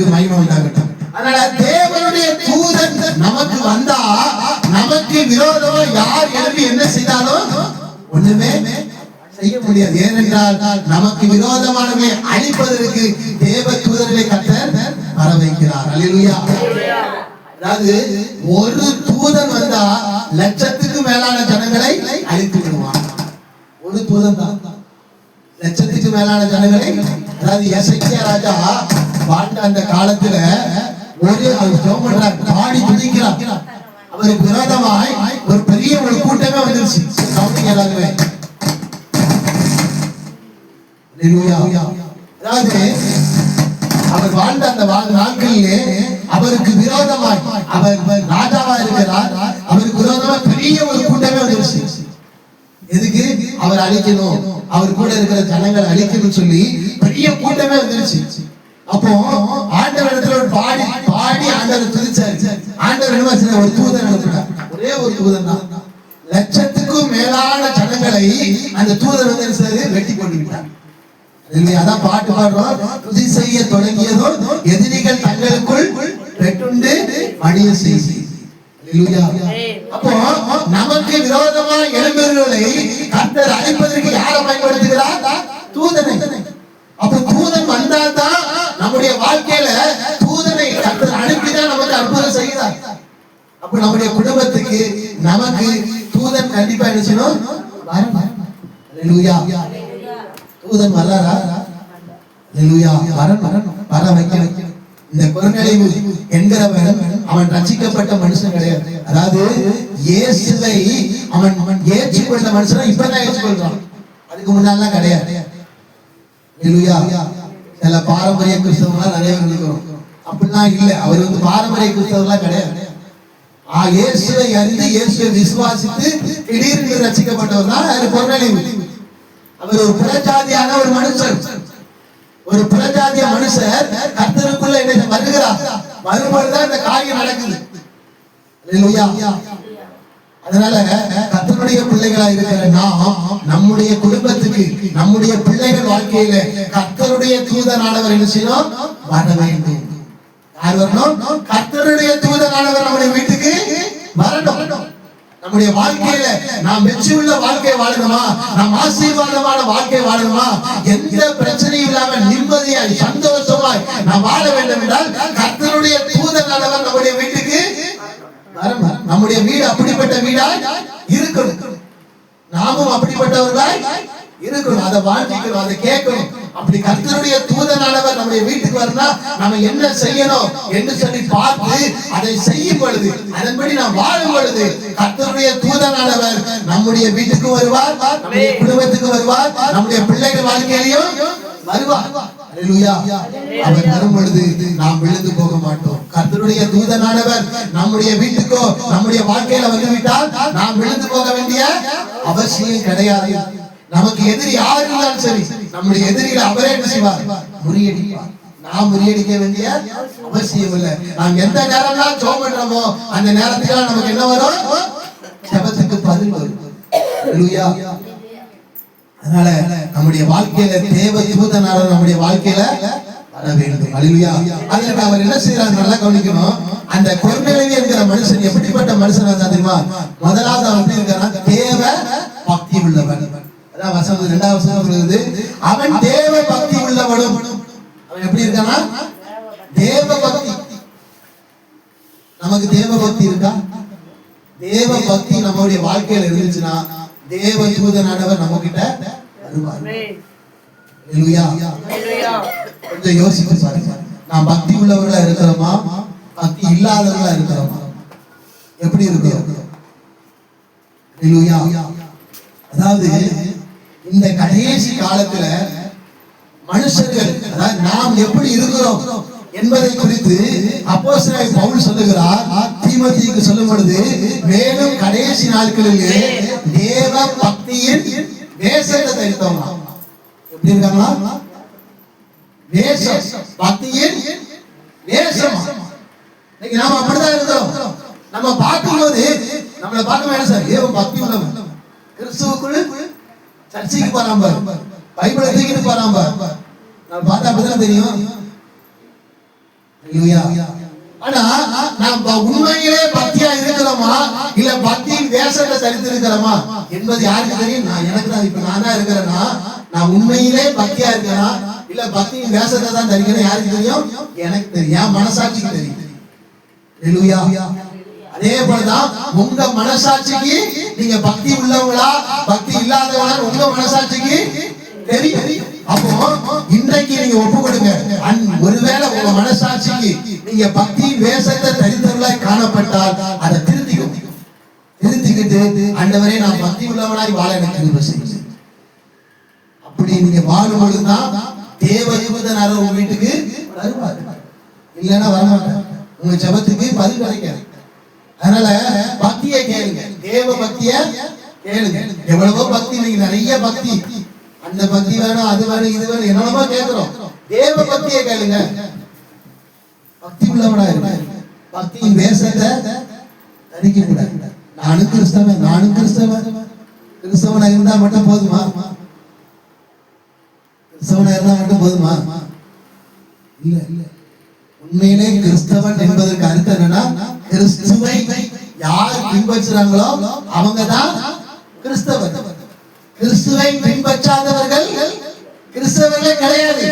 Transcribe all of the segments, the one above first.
கர்த்தருக்கு மகிமை உண்டாகட்டும் அதனால தேவனுடைய தூதன் நமக்கு வந்தா நமக்கு விரோதமா யார் எழுப்பி என்ன செய்தாலும் ஒண்ணுமே செய்ய முடியாது. ஏனென்றால் நமக்கு விரோதமானவை அழிப்பதற்கு தேவ தூதர்களை கர்த்தர் வர வைக்கிறார் அல்லேலூயா. அதாவது ஒரு தூதன் வந்தா லட்சத்துக்கு மேலான ஜனங்களை அழித்து விடுவான். ஒரு தூதன் தான். லட்சத்துக்கு மேலான ஜனங்களை அதாவது எசைக்கியா ராஜா வாழ்ந்த அந்த காலத்துல ஒரு அவர் ஜெபம் பண்றார் பாடி துதிக்கிறார் அவருக்கு விரோதமாய் ஒரு பெரிய ஒரு கூட்டமே வந்துருச்சு. கவனிங்க எல்லாருமே. அதாவது அவர் வாழ்ந்த அந்த நாட்களிலே அவருக்கு விரோதமாய் அவர் ராஜாவா இருக்கிறார். அவருக்கு விரோதமா பெரிய ஒரு கூட்டமே வந்துருச்சு. எதுக்கு? அவர் அழிக்கணும். அவர் கூட இருக்கிற ஜனங்களை அழிக்கணும்னு சொல்லி பெரிய கூட்டமே வந்துருச்சு. அப்போ ஆண்டவர் இடத்துல ஒரு பாடி பாடி ஆண்டவர் துதிச்சாரு. ஆண்டவர் என்ன ஒரு தூதன் அனுப்பினார். ஒரே ஒரு தூதன் தான். லட்சத்துக்கும் மேலான ஜனங்களை அந்த தூதர் வந்து என்ன வெட்டி கொண்டு விட்டார் அதான் பாட்டு பாடுறோம். துதி செய்ய தொடங்கியதோ எதிரிகள் தங்களுக்குள் வெட்டுண்டு மடிய செய்தி. அப்போ நமக்கு விரோதமா எழும்புகளை கர்த்தர் அழைப்பதற்கு யாரை பயன்படுத்துகிறார்? தூதனை. அப்ப நம்முடைய குடும்பத்துக்கு நமக்கு தூதன் கண்டிப்பா என்ன செய்யணும்? தூதன் வர்றாரா? அல்லேலூயா. வர வைக்கணும். இந்த குறுநிலைவு என்கிறவன் அவன் ரசிக்கப்பட்ட மனுஷன் கிடையாது. அதாவது இயேசுவை அவன் அவன் ஏற்றுக்கொண்ட மனுஷன் இப்பதான் ஏற்றுக்கொள்றான். அதுக்கு முன்னாலாம் கிடையாது. அல்லேலூயா. சில பாரம்பரிய கிறிஸ்தவங்களாம் நிறைய இருக்கிறோம். அப்படிலாம் இல்லை. அவர் வந்து பாரம்பரிய கிறிஸ்தவங்களாம் கிடையாது. இயேசுவை அறிந்து இயேசுவை விசுவாசித்து திடீர்னு ரசிக்கப்பட்டவர் தான் அவர் பொருளிவு அவர் ஒரு புறஜாதியான ஒரு மனுஷன். ஒரு புறஜாதிய மனுஷர் கர்த்தருக்குள்ள என்ன வருகிறார். தான் இந்த காரியம் நடக்குது. அதனால கத்தனுடைய பிள்ளைகளா இருக்கிற நாம் நம்முடைய குடும்பத்துக்கு நம்முடைய பிள்ளைகள் வாழ்க்கையில கத்தருடைய தூதனானவர் என்ன செய்யணும்? வர வேண்டும். வரணும் கர்த்தருடைய தூதனானவர் நம்முடைய வீட்டுக்கு வரணும் நம்முடைய வாழ்க்கையில நாம் வெற்றி உள்ள வாழ்க்கை வாழணுமா? நாம் ஆசீர்வாதமான வாழ்க்கை வாழணுமா? எந்த பிரச்சனையும் இல்லாம நிம்மதியாய் சந்தோஷமாய் நாம் வாழ வேண்டும் என்றால் கர்த்தருடைய தூதனானவர் நம்முடைய வீட்டுக்கு வரணும். நம்முடைய வீடு அப்படிப்பட்ட வீடாய் இருக்கணும். நாமும் அப்படிப்பட்டவர்களாய் இருக்கணும். அதை வாழ்க்கைக்கணும் அதை கேட்கணும். அப்படி கர்த்தருடைய தூதனானவர் நம்முடைய வீட்டுக்கு வரணும் நம்ம என்ன செய்யணும் என்று சொல்லி பார்த்து அதை செய்யும் பொழுது அதன்படி நாம் வாழும் பொழுது கர்த்தருடைய தூதனானவர் நம்முடைய வீட்டுக்கு வருவார் நம்முடைய குடும்பத்துக்கு வருவார் நம்முடைய பிள்ளைகள் வாழ்க்கையிலையும் வருவார். அவர் வரும் பொழுது நாம் விழுந்து போக மாட்டோம். கர்த்தருடைய தூதனானவர் நம்முடைய வீட்டுக்கோ நம்முடைய வாழ்க்கையில வந்துவிட்டால் நாம் விழுந்து போக வேண்டிய அவசியம் கிடையாது. நமக்கு எதிரி யார் இருந்தாலும் சரி நம்முடைய எதிரிகளை அவரே என்ன செய்வார்? முறியடிப்பார். நாம் முறியடிக்க வேண்டிய அவசியம் இல்லை. நாம் எந்த நேரம்லாம் ஜோம் பண்றோமோ அந்த நேரத்துல நமக்கு என்ன வரும்? ஜபத்துக்கு பதில் வரும். அதனால நம்முடைய வாழ்க்கையில தேவ தூதனால நம்முடைய வாழ்க்கையில வர வேண்டும். அல்லேலூயா அதற்கு அவர் என்ன செய்யறாரு நல்லா கவனிக்கணும். அந்த கொர்நேலியு என்கிற மனுஷன் எப்படிப்பட்ட மனுஷன் தெரியுமா? முதலாவது அவன் எப்படி இருக்கான் தேவ பக்தி உள்ளவன் அதான் வசனம் இரண்டாவது வசனம் சொல்லுது. அவன் தேவ பக்தி உள்ளவனும். அவன் எப்படி இருக்கானா? தேவ பக்தி நமக்கு தேவ பக்தி இருக்கா? தேவ பக்தி நம்மளுடைய வாழ்க்கையில இருந்துச்சுன்னா தேவ தூதனானவர் நம்ம கிட்ட வருவார். கொஞ்சம் யோசிச்சு பாருங்க. நான் பக்தி உள்ளவர்களா இருக்கிறோமா? பக்தி இல்லாதவர்களா இருக்கிறோமா? எப்படி இருக்கிறோம். அதாவது இந்த கடைசி காலத்துல மனுஷர்கள் அதாவது நாம் எப்படி இருக்கிறோம் என்பதை குறித்து அப்போஸ்தலனாகிய பவுல் சொல்லுகிறார். தீமதிக்கு சொல்லும் பொழுது மேலும் கடைசி நாட்களிலே தேவ பக்தியின் வேஷத்தை தரித்தவங்க எப்படி இருக்காங்களா? வேஷம் பக்தியின் வேஷம் இன்னைக்கு நாம அப்படிதான் இருந்தோம் நம்ம பார்க்கும்போது நம்மளை பார்க்க என்ன சார்? ஏவன் பக்தி உள்ளவன். கிறிஸ்துவுக்குள் சர்ச்சைக்கு போறான் பாரு. பைபிளை தூக்கிட்டு போறான் பாரு. நான் பார்த்தா அப்படிதான் தெரியும். ஆனா நாம் ப- உண்மையிலே பக்தியா இருக்கிறோமா? இல்ல பக்தியின் வேஷத்தை தரித்து இருக்கிறோமா? என்பது யாருக்கு தெரியும்? நான் எனக்கு தான். இப்ப நானா தான் இருக்கிறேன்னா நான் உண்மையிலே பக்தியா இருக்கிறேனா இல்ல பக்தியின் வேஷத்தை தான் தரிக்கிறேன் யாருக்கு தெரியும்? எனக்கு தெரியும். என் மனசாட்சிக்கு தெரியும். அல்லேலூயா. அதே போலதான் உங்க மனசாட்சிக்கு நீங்க பக்தி உள்ளவங்களா? பக்தி இல்லாதவங்களா உங்க மனசாட்சிக்கு? தெரியும். அப்போ இன்றைக்கு நீங்க ஒப்பு கொடுங்க ஒருவேளை உங்க மனசாட்சிக்கு நீங்க பக்தி வேஷத்தை தரித்தவர்களாய் காணப்பட்டால் அதை திருத்திக்கும். திருத்திக்கிட்டு அண்டவரே நான் பக்தி உள்ளவனாய் வாழ எனக்கு கிருபை செய்யுங்க. அப்படி நீங்க வாழும் பொழுதுதான் தேவ யுவதனார உங்க வீட்டுக்கு வருவார். இல்லைன்னா வரமாட்டார். உங்க ஜெபத்துக்கு பதில் கிடைக்காது. அதனால பக்தியை கேளுங்க. தேவ பக்திய கேளுங்க. எவ்வளவோ பக்தி நீங்க நிறைய பக்தி. அந்த பக்தி வேணும் அது வேணும் இது வேணும் என்னென்னமோ கேட்கிறோம் தேவ பக்தியை கேளுங்க. பக்தி உள்ளவனா இருக்க பக்தியின் வேஷத்தை தடிக்க கூடாது. நானும் கிறிஸ்தவன் நானும் கிறிஸ்தவன். கிறிஸ்தவனா இருந்தா மட்டும் போதுமா? கிறிஸ்தவனா இருந்தா மட்டும் போதுமா? இல்ல இல்ல. உண்மையிலே கிறிஸ்தவன் என்பதற்கு அர்த்தம் என்னன்னா கிறிஸ்துவை யார் பின்பற்றுறாங்களோ அவங்க தான் கிறிஸ்தவர். கிறிஸ்துவை பின்பற்றாதவர்கள் கிறிஸ்தவர்களே கிடையாது.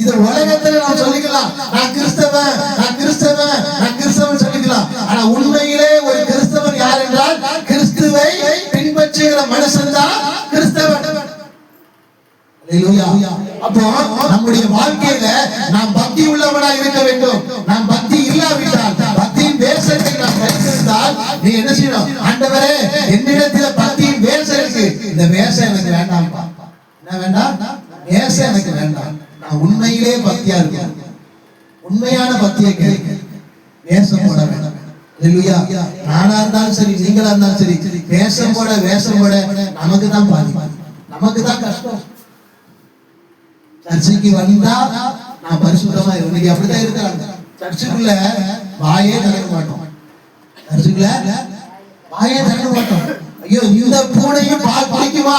இது உலகத்துல நான் சொல்லிக்கலாம். நான் கிறிஸ்தவன் நான் கிறிஸ்தவன் நான் கிறிஸ்தவன் சொல்லிக்கலாம். ஆனா உண்மையிலே ஒரு கிறிஸ்தவன் யார் என்றால் கிறிஸ்துவை பின்பற்றுகிற மனுஷன் தான் கிறிஸ்தவன். அப்போ நம்முடைய வாழ்க்கையில நாம் பக்தி உள்ளவனா இருக்க வேண்டும். நாம் நீ என்ன செய்யணும்? ஆண்டவரே என்னிடத்துல பக்தியின் வேஷம் இருக்கு. இந்த வேஷம் எனக்கு வேண்டாம்ப்பா. என்ன வேண்டாம்? வேஷம் எனக்கு வேண்டாம். நான் உண்மையிலே பக்தியா இருக்கேன். உண்மையான பக்தியை கேளுங்க. வேஷம் போட வேண்டாம். நானா இருந்தாலும் சரி நீங்களா இருந்தாலும் சரி வேஷம் போட வேஷம் போட நமக்கு தான் பாதி நமக்கு தான் கஷ்டம். சர்ச்சைக்கு வந்தா நான் பரிசுத்தமா இன்னைக்கு அப்படிதான் இருக்கிறாங்க சர்ச்சுக்குள்ள வாயே நடக்க மாட்டோம். சர்ச்சுக்குள்ள வாயே திறக்க மாட்டோம் ஐயோ இந்த பூனையும் பால் குடிக்குமா?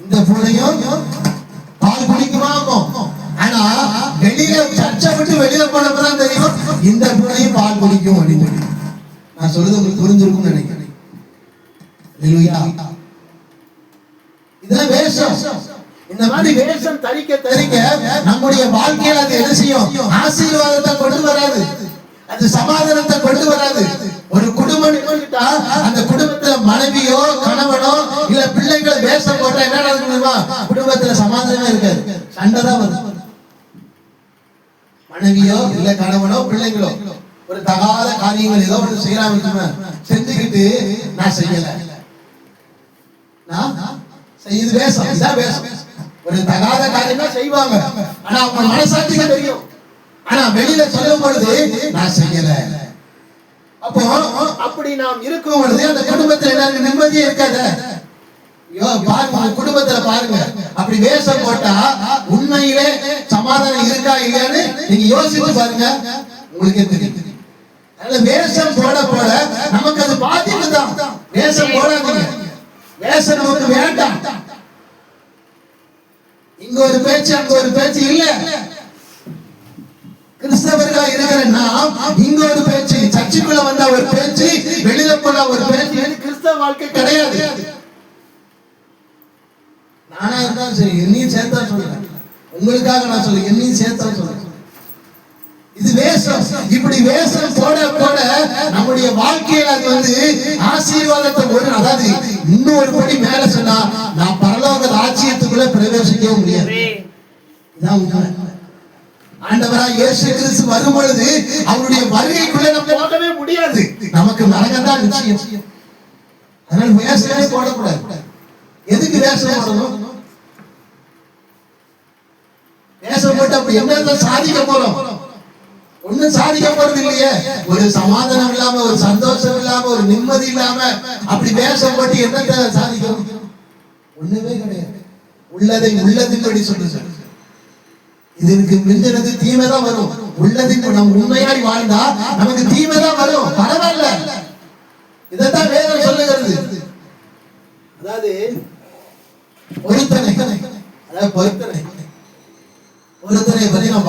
இந்த பூனையும் பால் குடிக்குமா ஆனா வெளியில சர்ச்சை விட்டு வெளியில போனப்பதான் தெரியும் இந்த பூனையும் பால் குடிக்கும் அப்படின்னு. சொல்லி நான் சொல்றது உங்களுக்கு புரிஞ்சிருக்கும்னு நினைக்கிறேன். இதெல்லாம் வேஷம். இந்த மாதிரி வேஷம் தரிக்க தரிக்க நம்முடைய வாழ்க்கையில அது என்ன செய்யும்? ஆசீர்வாதத்தை கொண்டு வராது. அது சமாதானத்தை கொண்டு வராது. ஒரு குடும்பம் அந்த குடும்பத்துல மனைவியோ கணவனோ இல்ல பிள்ளைகளை வேஷம் போட்டா என்ன நடக்குமா குடும்பத்துல சமாதானமே இருக்காது. சண்டை தான் வரும். மனைவியோ இல்ல கணவனோ பிள்ளைங்களோ ஒரு தகாத காரியங்கள் ஏதோ ஒன்று செய்யலாம் செஞ்சுக்கிட்டு நான் செய்யல. நான் செய்யுது வேஷம் இதான் வேஷம். ஒரு தகாத காரியமா செய்வாங்க. ஆனா அவங்க மனசாட்சிகள் தெரியும். ஆனா வெளியில சொல்லும் பொழுது நான் செய்யல. அப்போ அப்படி நாம் இருக்கும் பொழுது அந்த குடும்பத்துல எல்லாருக்கும் நிம்மதியே இருக்காத? பாருங்க குடும்பத்துல பாருங்க. அப்படி வேஷம் போட்டா உண்மையிலே சமாதானம் இருக்கா இல்லையான்னு நீங்க யோசிச்சு பாருங்க. உங்களுக்கே தெரியும். வேஷம் போட போட நமக்கு அது பாதிப்பு தான். வேஷம் போடாதீங்க. வேஷம் நமக்கு வேண்டாம். இங்க ஒரு பேச்சு அங்க ஒரு பேச்சு இல்ல. இங்க ஒரு பேச்சு சர்ச்சுக்குள்ள வந்த ஒரு பேச்சு வெளியில போன ஒரு பேச்சு கிறிஸ்தவ வாழ்க்கை கிடையாது. நானா இருந்தாலும் சரி என்னையும் சேர்த்தா சொல்றேன். உங்களுக்காக நான் சொல்றேன் என்னையும் சேர்த்தா சொல்றேன். இது வேஷம். இப்படி வேஷம் போட போட நம்முடைய வாழ்க்கையில அது வந்து ஆசீர்வாதத்தை ஒரு அதாவது இன்னும் ஒரு படி மேல சொன்னா நான் பரலோக ராஜ்யத்துக்குள்ள பிரவேசிக்கவே முடியாது. இதான் உண்மை. ஆண்டவரா இயேசு கிறிஸ்து வரும் பொழுது அவருடைய வருகைக்குள்ள நம்ம போகவே முடியாது. நமக்கு நரகம் தான் நிச்சயம். அதனால வேஷமே போடக்கூடாது. எதுக்கு வேஷம் போடணும்? வேஷம் போட்டு அப்படி என்னதான் சாதிக்க போறோம்? ஒண்ணும் சாதிக்க போறது இல்லையே. ஒரு சமாதானம் இல்லாம ஒரு சந்தோஷம் இல்லாம ஒரு நிம்மதி இல்லாம அப்படி வேஷம் போட்டு என்ன சாதிக்க முடியும் ஒண்ணுமே கிடையாது. உள்ளதை உள்ளதின்படி சொல்லுங்க இதற்கு மிஞ்சினது தீமை தான் வரும். உள்ளதுக்கு நம்ம உண்மையாய் வாழ்ந்தா நமக்கு தீமை தான் வரும். பரவாயில்ல. இதைத்தான் வேதம் சொல்லுகிறது. அதாவது பொருத்தனை. அதாவது பொருத்தனை. ஒருத்தரை பத்தி நம்ம